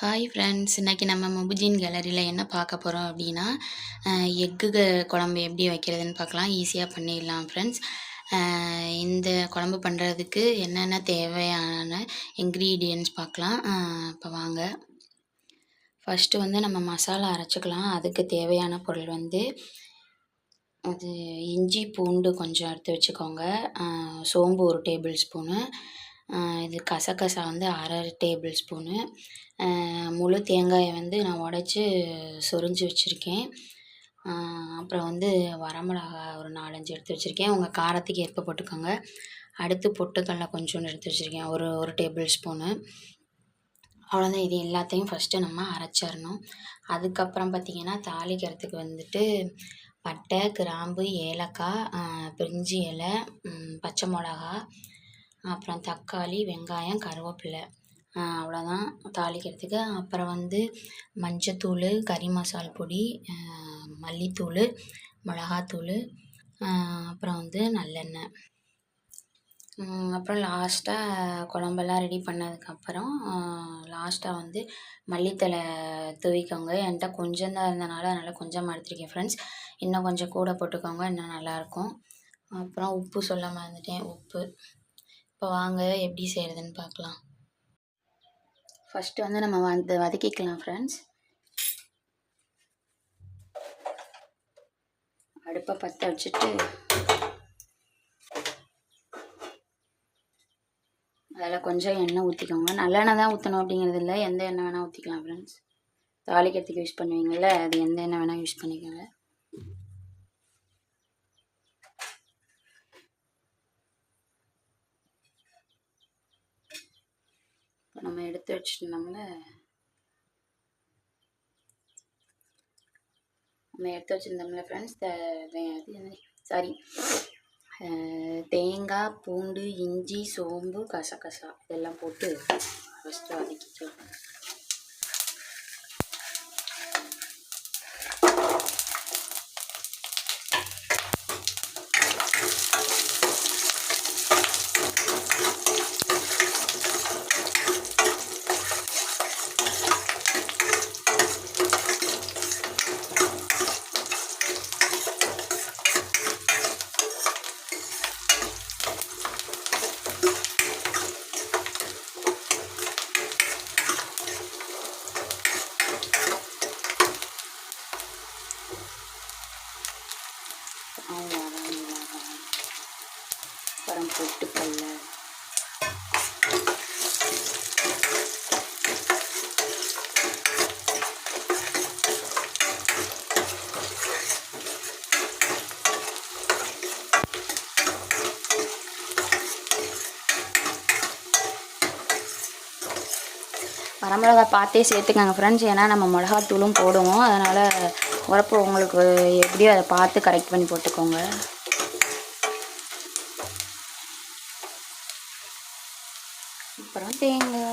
Hi friends இன்றைக்கி நம்ம முபுஜின் கேலரியில் என்ன பார்க்க போகிறோம் அப்படின்னா எக்கு குழம்பு எப்படி வைக்கிறதுன்னு பார்க்கலாம். ஈஸியாக பண்ணிடலாம் ஃப்ரெண்ட்ஸ் இந்த குழம்பு பண்ணுறதுக்கு என்னென்ன தேவையான இன்க்ரீடியன்ட்ஸ் பார்க்கலாம். இப்போ வாங்க. ஃபஸ்ட்டு வந்து நம்ம மசாலா அரைச்சிக்கலாம். அதுக்கு தேவையான பொருள் வந்து அது இஞ்சி பூண்டு கொஞ்சம் எடுத்து வச்சுக்கோங்க. சோம்பு ஒரு டேபிள் ஸ்பூனு இது கசகசா வந்து அரை டேபிள் ஸ்பூனு முழு தேங்காயை வந்து நான் உடச்சி சொரிஞ்சு வச்சுருக்கேன். அப்புறம் வந்து வரமிளகா ஒரு நாலஞ்சு எடுத்து வச்சுருக்கேன். உங்கள் காரத்துக்கு ஏற்ப போட்டுக்கோங்க. அடுத்து பொட்டுக்கடலை கொஞ்சோண்டு எடுத்து வச்சுருக்கேன். ஒரு ஒரு டேபிள் ஸ்பூனு அவ்வளோதான் இது எல்லாத்தையும் ஃபஸ்ட்டு நம்ம அரைச்சிடணும். அதுக்கப்புறம் பார்த்திங்கன்னா தாளிக்கிறதுக்கு வந்துட்டு பட்டை கிராம்பு ஏலக்காய் பிரிஞ்சி இலை பச்சை மிளகா அப்புறம் தக்காளி வெங்காயம் கருவேப்பிலை. அவ்வளோதான். தாளிக்கிறதுக்கு அப்புறம் வந்து மஞ்சத்தூள் கறி மசால் பொடி மல்லித்தூள் மிளகாத்தூள் அப்புறம் வந்து நல்லெண்ணெய். அப்புறம் லாஸ்ட்டாக குழம்பெல்லாம் ரெடி பண்ணதுக்கப்புறம் லாஸ்ட்டாக வந்து மல்லித்தழை துவிக்கோங்க. என்கிட்ட கொஞ்சம் தான் இருந்தனால அதனால் கொஞ்சமாக எடுத்துருக்கேன் ஃப்ரெண்ட்ஸ் இன்னும் கொஞ்சம் கூட போட்டுக்கோங்க இன்னும் நல்லாயிருக்கும். அப்புறம் உப்பு சொல்ல மறந்துட்டேன் உப்பு. இப்போ வாங்க எப்படி செய்கிறதுன்னு பார்க்கலாம். ஃபஸ்ட்டு வந்து நம்ம வந்து வதக்கிக்கலாம் ஃப்ரெண்ட்ஸ் அடுப்பை பற்ற வச்சுட்டு அதில் கொஞ்சம் எண்ணெய் ஊற்றிக்கோங்க நல்லெண்ணெய் தான் ஊற்றணும் அப்படிங்கிறது இல்லை. எந்த எண்ணெய் வேணால் ஊற்றிக்கலாம் ஃப்ரெண்ட்ஸ் தாளிக்கிறதுக்கு யூஸ் பண்ணுவீங்கள்ல அது எந்த எண்ணெய் வேணால் யூஸ் பண்ணிக்கோங்க இப்போ நம்ம எடுத்து வச்சுருந்தோம்ல நம்ம எடுத்து வச்சுருந்தோம்ல ஃப்ரெண்ட்ஸ் சாரி தேங்காய் பூண்டு இஞ்சி சோம்பு கசகசா இதெல்லாம் போட்டு ஃபஸ்ட்டு வதக்கிக்கலாம் அவ்வளோதான் இவ்வளோதான் அப்புறம் பொட்டுக்கல்ல வரமிளகா பார்த்தே சேர்த்துக்கங்க ஃப்ரெண்ட்ஸ் ஏன்னா நம்ம மிளகாத்தூளும் போடுவோம். அதனால் உரப்பு உங்களுக்கு எப்படியோ அதை பார்த்து கரெக்ட் பண்ணி போட்டுக்கோங்க. அப்புறம் தேங்காய்.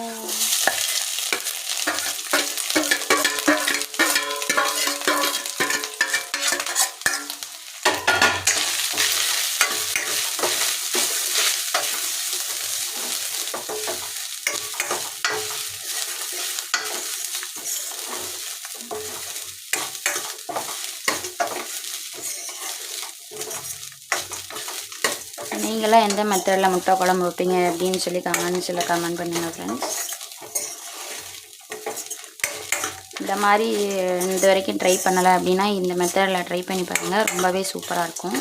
நீங்களாம் எந்த மெத்தடில் முட்டை குழம்பு வைப்பீங்க அப்படின்னு சொல்லி கமெண்ட் கமெண்ட்ஸில் கமெண்ட் பண்ணுங்கள் ஃப்ரெண்ட்ஸ் இந்த மாதிரி இது வரைக்கும் ட்ரை பண்ணலை அப்படின்னா இந்த மெத்தடில் ட்ரை பண்ணி பாருங்கள் ரொம்பவே சூப்பராக இருக்கும்.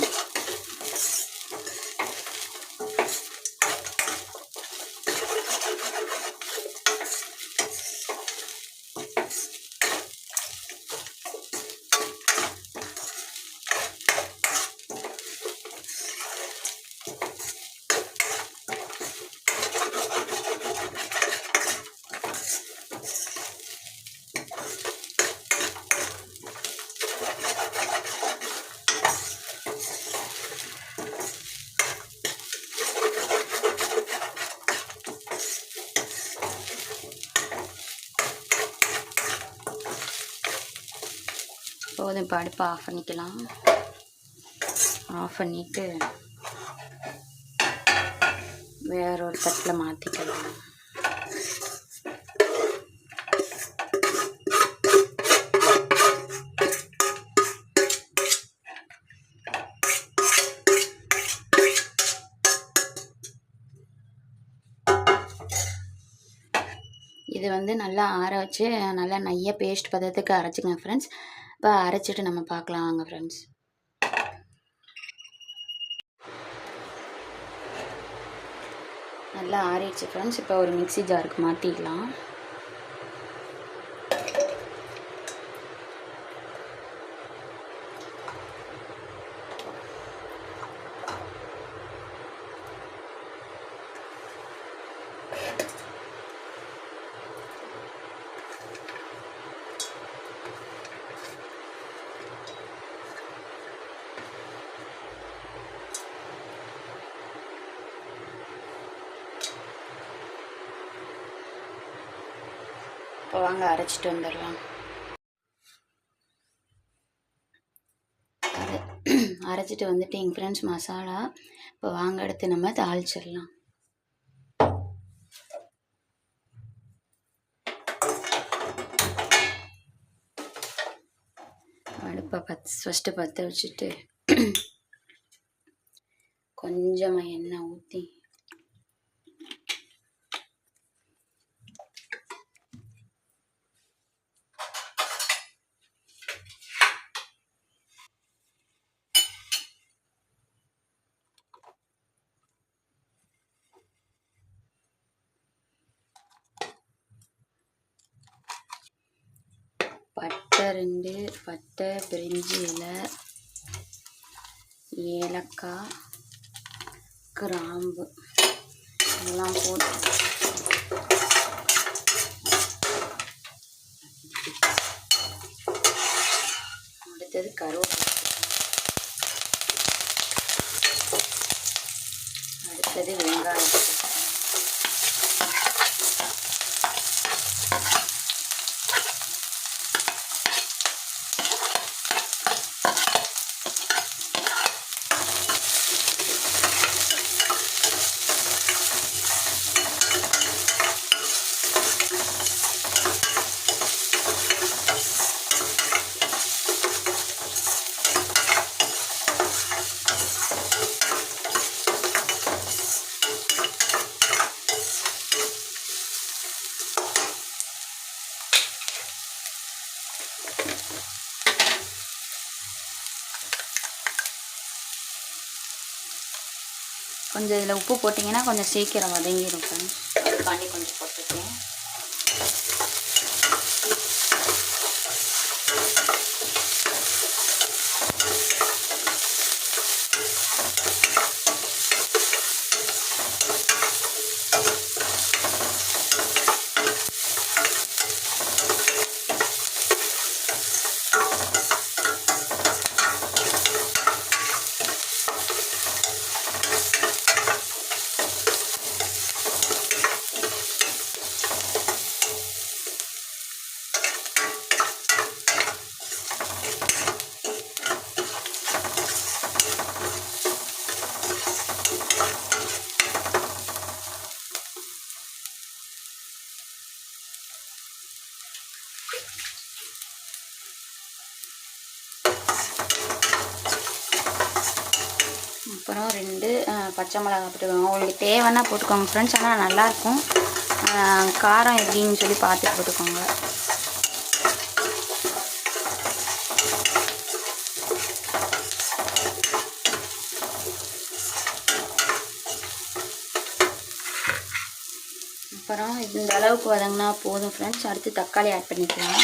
இப்போ அடுப்பை ஆஃப் பண்ணிக்கலாம். ஆஃப் பண்ணிவிட்டு வேற ஒரு தட்டில் மாற்றிக்கலாம் இது வந்து நல்லா ஆற வச்சு நல்லா நைய பேஸ்ட் பதத்துக்கு அரைச்சிக்கங்க ஃப்ரெண்ட்ஸ் இப்போ அரைச்சிட்டு நம்ம பார்க்கலாம் வாங்க ஃப்ரெண்ட்ஸ் நல்லா ஆறிடுச்சு ஃப்ரெண்ட்ஸ் இப்போ ஒரு மிக்ஸி ஜாருக்கு மாற்றிக்கலாம் இப்போ வாங்க அரைச்சிட்டு வந்துடலாம். அரை அரைச்சிட்டு வந்துட்டு எங்கள் ஃப்ரெண்ட்ஸ் மசாலா இப்போ வாங்க எடுத்து நம்ம தாளிச்சிடலாம். அடுப்பை பத் ஃபஸ்ட்டு பற்ற வச்சுட்டு கொஞ்சமாக எண்ணெய் ஊற்றி பட்டை ரெண்டு பட்டை பிரிஞ்சி இலை ஏலக்காய் கிராம்பு இதெல்லாம் போட்டு. அடுத்தது கருவேப்பிலை. அடுத்தது வெங்காயம். கொஞ்சம் இதில் உப்பு போட்டிங்கன்னா கொஞ்சம் சீக்கிரம் வதங்கிடும் ஃப்ரெண்ட்ஸ் அதுக்காண்டி கொஞ்சம் போட்டு ரெண்டு பச்சை மிளகா போட்டுக்கோங்க. உங்களுக்கு தேவைன்னா போட்டுக்கோங்க ஃப்ரெண்ட்ஸ் ஆனால் நல்லாயிருக்கும். காரம் எப்படின்னு சொல்லி பார்த்து போட்டுக்கோங்க. அப்புறம் இந்த அளவுக்கு வதங்கினா போதும் ஃப்ரெண்ட்ஸ் அடுத்து தக்காளி ஆட் பண்ணிக்கலாம்.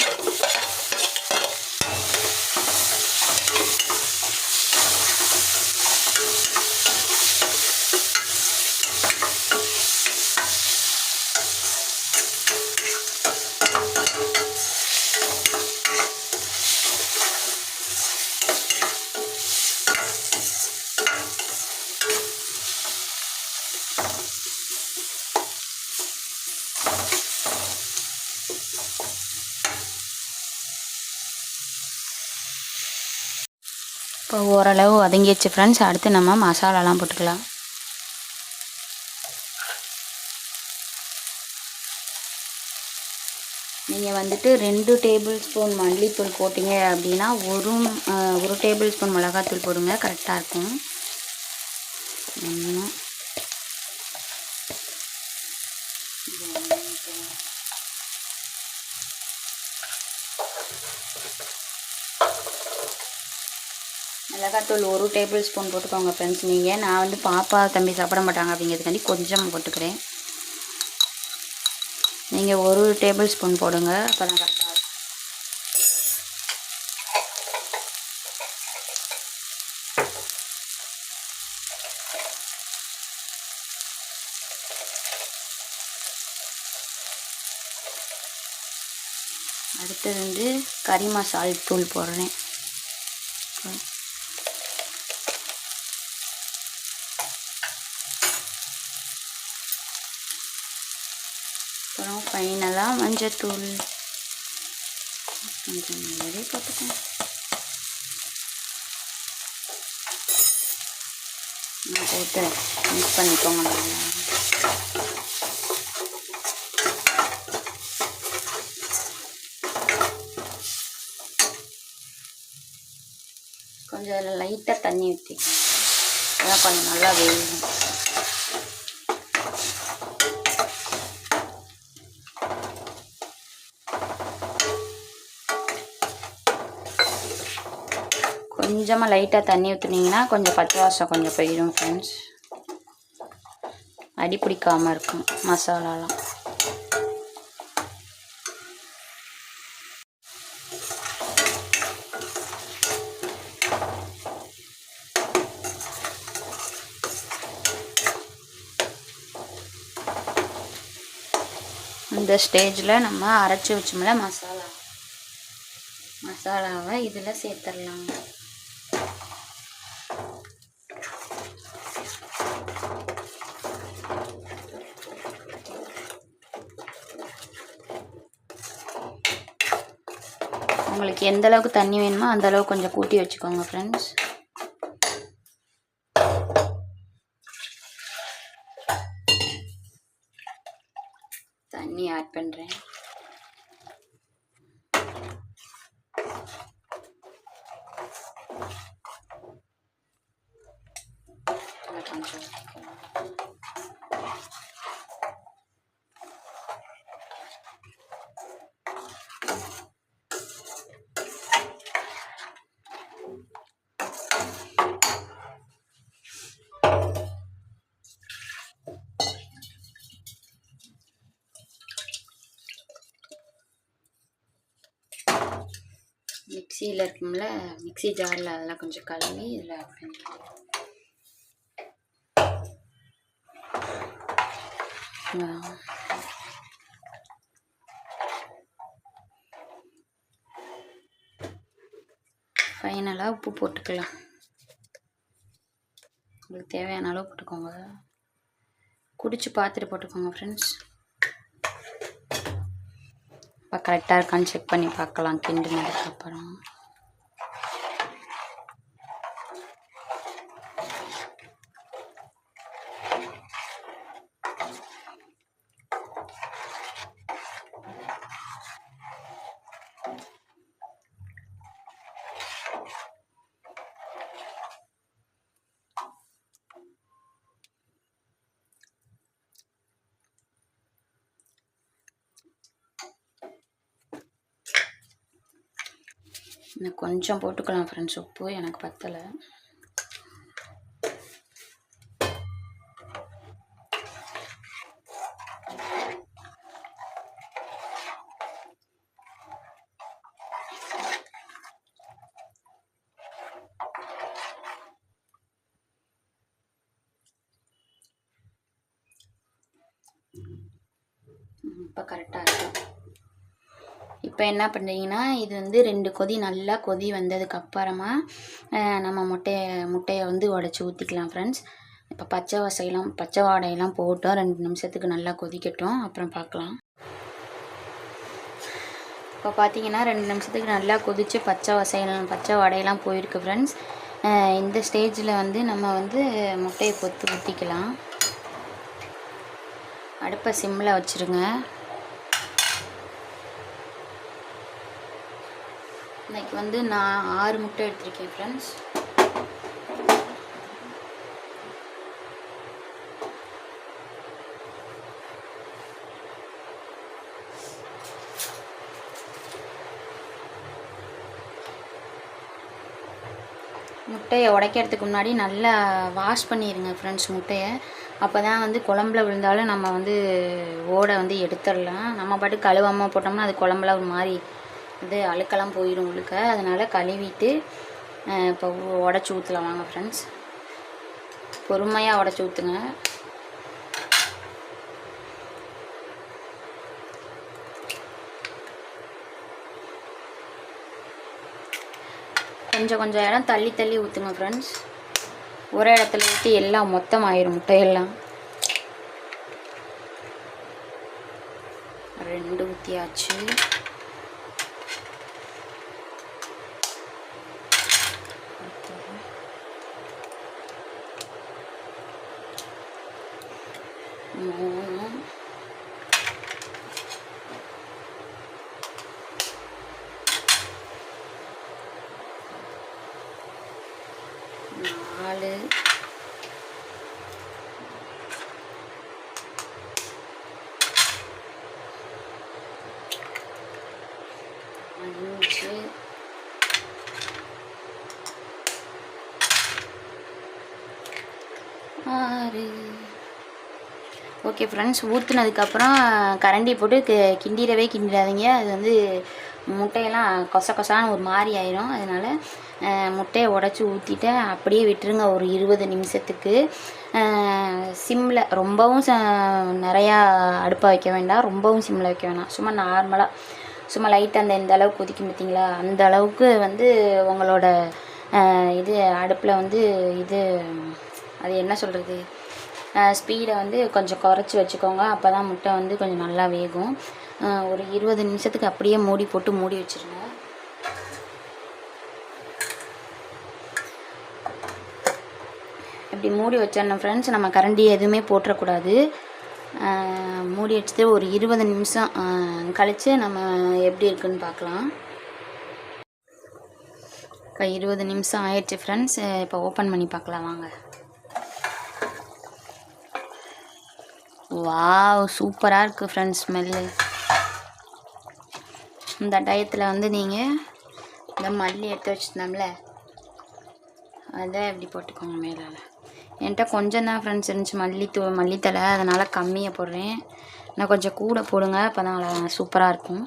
இப்போ ஓரளவு வதங்கிடுச்சு ஃப்ரெண்ட்ஸ் அடுத்து நம்ம மசாலாலாம் போட்டுக்கலாம். நீங்கள் வந்துட்டு ரெண்டு டேபிள் ஸ்பூன் மல்லித்தூள் போட்டிங்க அப்படின்னா ஒரு ஒரு டேபிள் ஸ்பூன் மிளகாத்தூள் போடுங்க. கரெக்டாக இருக்கும். மிளகாத்தூள் ஒரு டேபிள் ஸ்பூன் போட்டுக்கோங்க ஃப்ரெண்ட்ஸ் நீங்கள் நான் வந்து பாப்பா தம்பி சாப்பிட மாட்டாங்க அப்படிங்கிறதுக்காண்டி கொஞ்சம் போட்டுக்கிறேன். நீங்கள் ஒரு டேபிள் ஸ்பூன் போடுங்க. அப்போ தான் கரெக்டாக அடுத்தது வந்து கறி மசால் தூள் போடுறேன் அப்புறம் ஃபைனலாக மஞ்சத்தூள். கொஞ்சம் நிறைய போட்டுக்கோங்க. நான் போட்டு மிக்ஸ் பண்ணிக்கோங்க நல்லா. கொஞ்சம் லைட்டாக தண்ணி ஊற்றிக்கோங்க அதான் கொஞ்சம் நல்லா வேகும் கொஞ்சமாக லைட்டாக தண்ணி ஊற்றுனீங்கன்னா கொஞ்சம் பச்சை வாசம் கொஞ்சம் போயிடும் ஃப்ரெண்ட்ஸ் அடி பிடிக்காமல் இருக்கும் மசாலாலாம். இந்த ஸ்டேஜில் நம்ம அரைச்சி வச்சோம்ல மசாலா. மசாலாவை இதில் சேர்த்துடலாங்க உங்களுக்கு எந்த அளவுக்கு தண்ணி வேணுமோ அந்த அளவுக்கு கொஞ்சம் கூட்டி வச்சுக்கோங்க ஃப்ரெண்ட்ஸ் தண்ணி ஆட் பண்ணுறேன் கொஞ்சம் மிக்சியில் இருக்கும்ல மிக்ஸி ஜாரில் அதெல்லாம் கொஞ்சம் கழுவி இதில் ஆட் பண்ணிக்கலாம். ஃபைனலாக உப்பு போட்டுக்கலாம். உங்களுக்கு தேவையான அளவு போட்டுக்கோங்க. குடிச்சு பார்த்துட்டு போட்டுக்கோங்க ஃப்ரெண்ட்ஸ் இப்போ கரெக்டாக இருக்கான்னு செக் பண்ணி பார்க்கலாம் கிண்டுனதுக்கப்புறம். இன்னும் கொஞ்சம் போட்டுக்கலாம் ஃப்ரெண்ட்ஸ் உப்பு எனக்கு பத்தலை இப்போ கரெக்டாக இருக்கும் இப்போ என்ன பண்ணுறீங்கன்னா இது வந்து ரெண்டு கொதி நல்லா கொதி வந்ததுக்கு அப்புறமா நம்ம முட்டையை முட்டையை வந்து உடச்சி ஊற்றிக்கலாம் ஃப்ரெண்ட்ஸ் இப்போ பச்சை வசையெல்லாம் பச்சை வாடையெல்லாம் போட்டோம் ரெண்டு நிமிஷத்துக்கு நல்லா கொதிக்கட்டும். அப்புறம் பார்க்கலாம் இப்போ பார்த்தீங்கன்னா ரெண்டு நிமிஷத்துக்கு நல்லா கொதித்து பச்சை வசையெல்லாம் பச்சை வடையெல்லாம் போயிருக்கு ஃப்ரெண்ட்ஸ் இந்த ஸ்டேஜில் வந்து நம்ம வந்து முட்டையை கொத்து ஊற்றிக்கலாம் அடுப்பை சிம்மில் வச்சுருங்க. இன்னைக்கு வந்து நான் ஆறு முட்டை எடுத்திருக்கேன் ஃப்ரெண்ட்ஸ் முட்டையை உடைக்கிறதுக்கு முன்னாடி நல்லா வாஷ் பண்ணிடுங்க ஃப்ரெண்ட்ஸ் முட்டையை. அப்போ தான் வந்து குழம்புல விழுந்தாலும் நம்ம வந்து ஓடை வந்து எடுத்துடலாம். நம்ம பாட்டு கழுவாமல் போட்டோம்னா அது குழம்புல ஒரு மாதிரி இது அழுக்கெல்லாம் போயிடும் உழுக்க. அதனால் கழுவிட்டு இப்போ உடச்சி ஊற்றலாம் வாங்க ஃப்ரெண்ட்ஸ் பொறுமையாக உடச்சி ஊற்றுங்க கொஞ்சம் கொஞ்சம் இடம் தள்ளி தள்ளி ஊற்றுங்க ஃப்ரெண்ட்ஸ் ஒரே இடத்துல ஊற்றி எல்லாம் மொத்தம் ஆயிரும் முட்டையெல்லாம். ரெண்டு ஊற்றியாச்சு மூணு நாலு அஞ்சு ஆறு ஓகே ஃப்ரெண்ட்ஸ் ஊற்றுனதுக்கப்புறம் கரண்டி போட்டு கி- கிண்டிடவே கிண்டிடாதீங்க. அது வந்து முட்டையெல்லாம் கொச கொசான்னு ஒரு மாதிரி ஆயிரும். அதனால் முட்டையை உடச்சி ஊற்றிட்டு அப்படியே விட்டுருங்க ஒரு இருபது நிமிஷத்துக்கு. சிம்மில் ரொம்பவும் ச நிறையா அடுப்பை வைக்க வேண்டாம். ரொம்பவும் சிம்மில் வைக்க வேண்டாம் சும்மா நார்மலாக சும்மா லைட்டாக அந்த இந்த அளவுக்கு கொதிக்கும் பார்த்தீங்களா? அந்த அளவுக்கு வந்து உங்களோட இது அடுப்பில் வந்து இது அது என்ன சொல்கிறது ஸ்பீடை வந்து கொஞ்சம் குறைச்சி வச்சுக்கோங்க. அப்போ தான் முட்டை வந்து கொஞ்சம் நல்லா வேகும். ஒரு இருபது நிமிஷத்துக்கு அப்படியே மூடி போட்டு மூடி வச்சுருங்க. இப்படி மூடி வச்சிடணும் ஃப்ரெண்ட்ஸ் நம்ம கரண்டி எதுவுமே போட்டுறக்கூடாது. மூடி வச்சுட்டு ஒரு இருபது நிமிஷம் கழித்து நம்ம எப்படி இருக்குன்னு பார்க்கலாம். இப்போ இருபது நிமிஷம் ஆயிடுச்சு ஃப்ரெண்ட்ஸ் இப்போ ஓப்பன் பண்ணி பார்க்கலாம். வாங்க. வாவ் சூப்பராக இருக்குது ஃப்ரெண்ட்ஸ் ஸ்மெல்லு இந்த டயத்தில் வந்து நீங்கள் இந்த மல்லி எடுத்து வச்சுருந்தோம்ல அதை இப்படி போட்டுக்கோங்க மேலால். என்கிட்ட கொஞ்சம் தான் ஃப்ரெண்ட்ஸ் இருந்துச்சு மல்லித்தூ மல்லித்தலை அதனால் கம்மியாக போடுறேன். இன்னும் கொஞ்சம் கூட போடுங்க அப்போ தான் சூப்பராக இருக்கும்.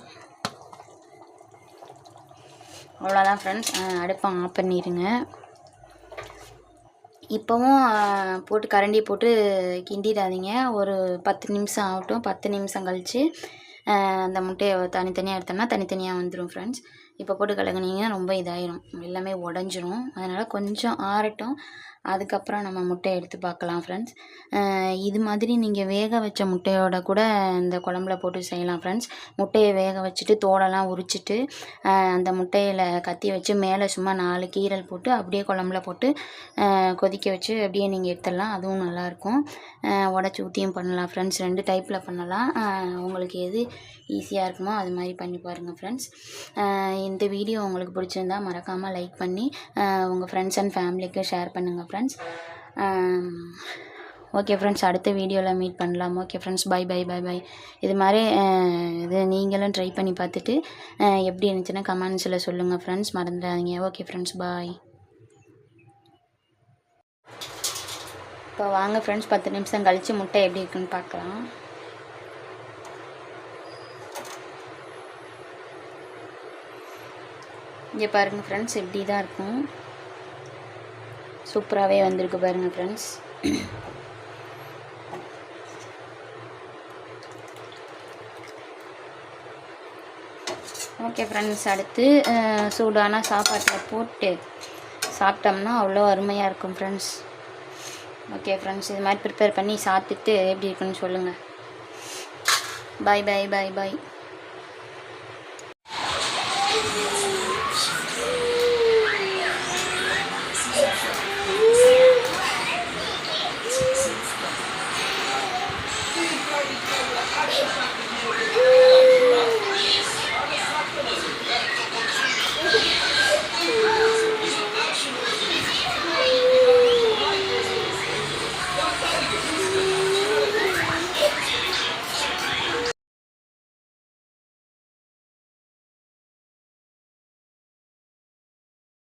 அவ்வளோதான் ஃப்ரெண்ட்ஸ் அடுப்பை ஆஃப் பண்ணிடுங்க இப்போவும் போட்டு கரண்டி போட்டு கிண்டிடாதீங்க. ஒரு பத்து நிமிஷம் ஆகட்டும். பத்து நிமிஷம் கழித்து அந்த முட்டையை தனித்தனியாக எடுத்தோம்னா தனித்தனியாக வந்துடும் ஃப்ரெண்ட்ஸ் இப்போ போட்டு கலங்குனீங்கன்னா ரொம்ப இதாயிரும். எல்லாமே உடஞ்சிரும். அதனால் கொஞ்சம் ஆறட்டும். அதுக்கப்புறம் நம்ம முட்டையை எடுத்து பார்க்கலாம் ஃப்ரெண்ட்ஸ் இது மாதிரி நீங்கள் வேக வச்ச முட்டையோட கூட இந்த குழம்புல போட்டு செய்யலாம் ஃப்ரெண்ட்ஸ் முட்டையை வேக வச்சுட்டு தோலெல்லாம் உரிச்சிட்டு அந்த முட்டையில் கத்தி வச்சு மேலே சும்மா நாலு கீரல் போட்டு அப்படியே குழம்புல போட்டு கொதிக்க வச்சு அப்படியே நீங்கள் எடுத்துடலாம். அதுவும் நல்லாயிருக்கும். உடச்சி ஊற்றியும் பண்ணலாம் ஃப்ரெண்ட்ஸ் ரெண்டு டைப்பில் பண்ணலாம். உங்களுக்கு எது ஈஸியாக இருக்குமோ அது மாதிரி பண்ணி பாருங்கள் ஃப்ரெண்ட்ஸ் இந்த வீடியோ உங்களுக்கு பிடிச்சிருந்தா மறக்காமல் லைக் பண்ணி உங்கள் ஃப்ரெண்ட்ஸ் அண்ட் ஃபேமிலிக்கு ஷேர் பண்ணுங்கள் ஃப்ரெண்ட்ஸ் ஓகே ஃப்ரெண்ட்ஸ் அடுத்த வீடியோவில் மீட் பண்ணலாம். Okay friends bye bye bye bye இது மாதிரி இது நீங்களும் ட்ரை பண்ணி பார்த்துட்டு எப்படி இருந்துச்சுன்னா கமெண்ட்ஸில் சொல்லுங்கள் ஃப்ரெண்ட்ஸ் மறந்துடாதீங்க. ஓகே ஃப்ரெண்ட்ஸ் பாய் இப்போ வாங்க ஃப்ரெண்ட்ஸ் பத்து நிமிஷம் கழித்து முட்டை எப்படி இருக்குன்னு பார்க்கலாம். இங்கே பாருங்கள் ஃப்ரெண்ட்ஸ் இப்படி தான் இருக்கும். சூப்பராகவே வந்திருக்கு பாருங்கள் ஃப்ரெண்ட்ஸ் ஓகே ஃப்ரெண்ட்ஸ் அடுத்து சூடான சாப்பாட்டில் போட்டு சாப்பிட்டோம்னா அவ்வளோ அருமையாக இருக்கும் ஃப்ரெண்ட்ஸ் ஓகே ஃப்ரெண்ட்ஸ் இது மாதிரி ப்ரிப்பேர் பண்ணி சாப்பிட்டுட்டு எப்படி இருக்குன்னு சொல்லுங்கள் பாய் பாய் பாய் பாய்